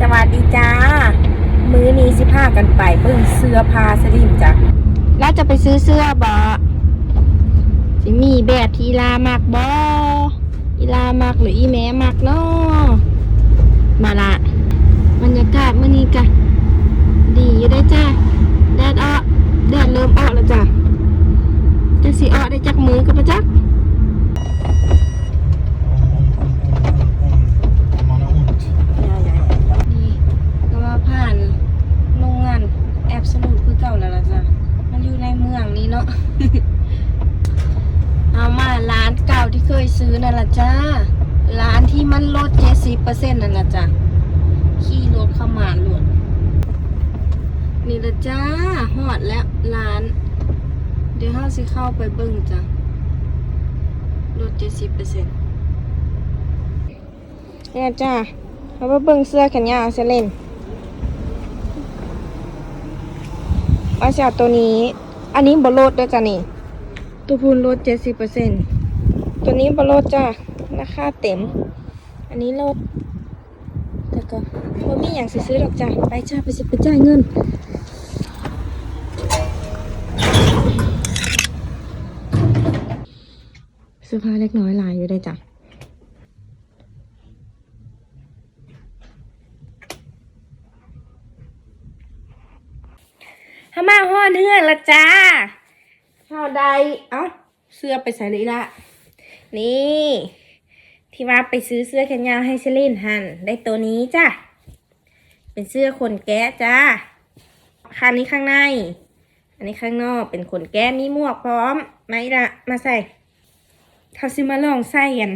สวัสดีจ้า มื้อนี้สิพากันไปเบิ่งเสื้อผ้าสลิมจ้ะแล้วจะไปซื้อเสื้อบอสิมีแบบที่ลามากบออีลามากหรืออีแม่มากเนาะมาละบรรยากาศมื้อนี้กะดีอยู่ได้จ้าแดดออกแดดเริ่มออกแล้วจ้ะจะสิออกได้จักมือกับปะจัก Om man har ont. นี่ก็มาผ่านโรงงานแอบสนุกคือเก่าแล้วล่ะจ้ะมันอยู่ในเมือง นี้เนาะเอามาร้านเก่าที่เคยซื้อนั่นละจ้าร้านที่มันลดเจ็ดสิบเปอร์เซ็นต์นั่นละจ้ะขี่รถเข้ามาหลวดนี่ละจ้าหอดแล้วร้าน เดี๋ยวเฮาสิเข้าไปเบิ่งจ้ะลดเจ็ดสิบเปอร์เซ็นต์เนี่ยจ้าเราไปเบิ่งเสื้อแขนยาวเซเลนว่าจะเอาตัวนี้ อันนี้บลดด้วยจ้ะนี่ ตัวพูนลดเจ็ดสิบเปอร์เซ็นต์ตัวนี้บลดจ้ะราคาเต็ม อันนี้ลดแต่ก็ว่ามีอย่างสิซื้อดอกจ้ะไปจ้าไปสิไปจ่ายเงินเสื้อผ้าเล็กน้อยหลายอยู่ได้จ้ะ ถ้ามาฮอดเฮือนละจ้าเฮาได้เอ้าเสื้อไปใส่เลยละ นี่ที่ว่าไปซื้อเสื้อแขนยาวให้เซลินหันได้ตัวนี้จ้ะ เป็นเสื้อขนแกะจ้าคันนี้ข้างใน อันนี้ข้างนอกเป็นขนแกะมีหมวกพร้อมไหมละมาใส่เขาสิมาลองใส่กัน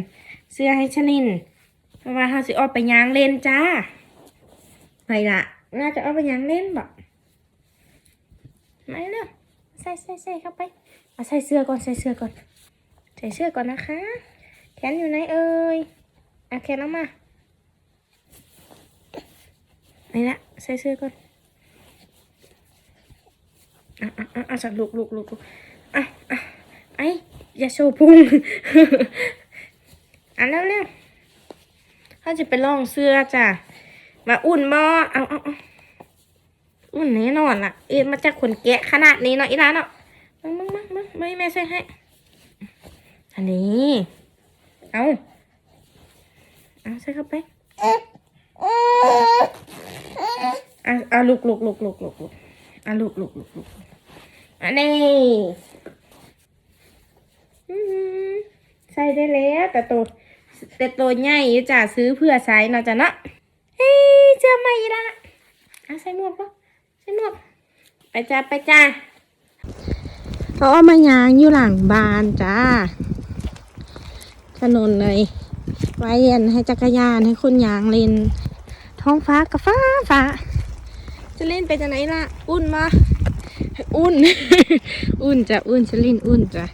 เสื้อให้เชลินเพราะว่าเขาสิออกไปยางเล่นจ้าไปละน่าจะเอาไปยางเล่นบอก มาเร็วใส่ใส่ใส่เข้าไปเอาใส่เสื้อก่อนใส่เสื้อก่อน ใส่เสื้อก่อนนะคะ แขนอยู่ไหนเอ่ยเอาแขนออกมานี่ละใส่เสื้อก่อนอะอะอะอะจับลูกลูกลูกลูกอะอะไอ้อย่าโชว์พุงอะเร็วเร็วเขาจะไปลองเสื้อจ้ะมาอุ่นบ่เอาเอาเอา อุ่นแน่นอนล่ะ เอ็นมาจากขนแกะขนาดนี้เนาะอีร้านเนาะมึงมึงมึงมึงไม่แม่ใส่ให้ อันนี้ เอาเอาใส่เข้าไปอาเอาลูกลูกลูกลูกลูกลูกเอาลูกลูกลูกลูกอันนี้ใส่ได้แล้วแต่ตัวแต่ตัวใหญ่อยู่จ้ะซื้อเพื่อใช้เนาะจ้ะเนาะเฮ้ยเจอมาอีละเอาใส่หมวกปะ นุกไปจ้าไปจ้าเขาเอามายางอยู่หลังบ้านจ้า ถนนเลย ไว้เย็นให้จักรยานให้คนยางเล่น ท้องฟ้ากับฟ้าฟ้า จะเล่นไปจะไหนล่ะ อุ่นมา อุ่น อุ่นจะอุ่นจะเล่นอุ่นจ้ะ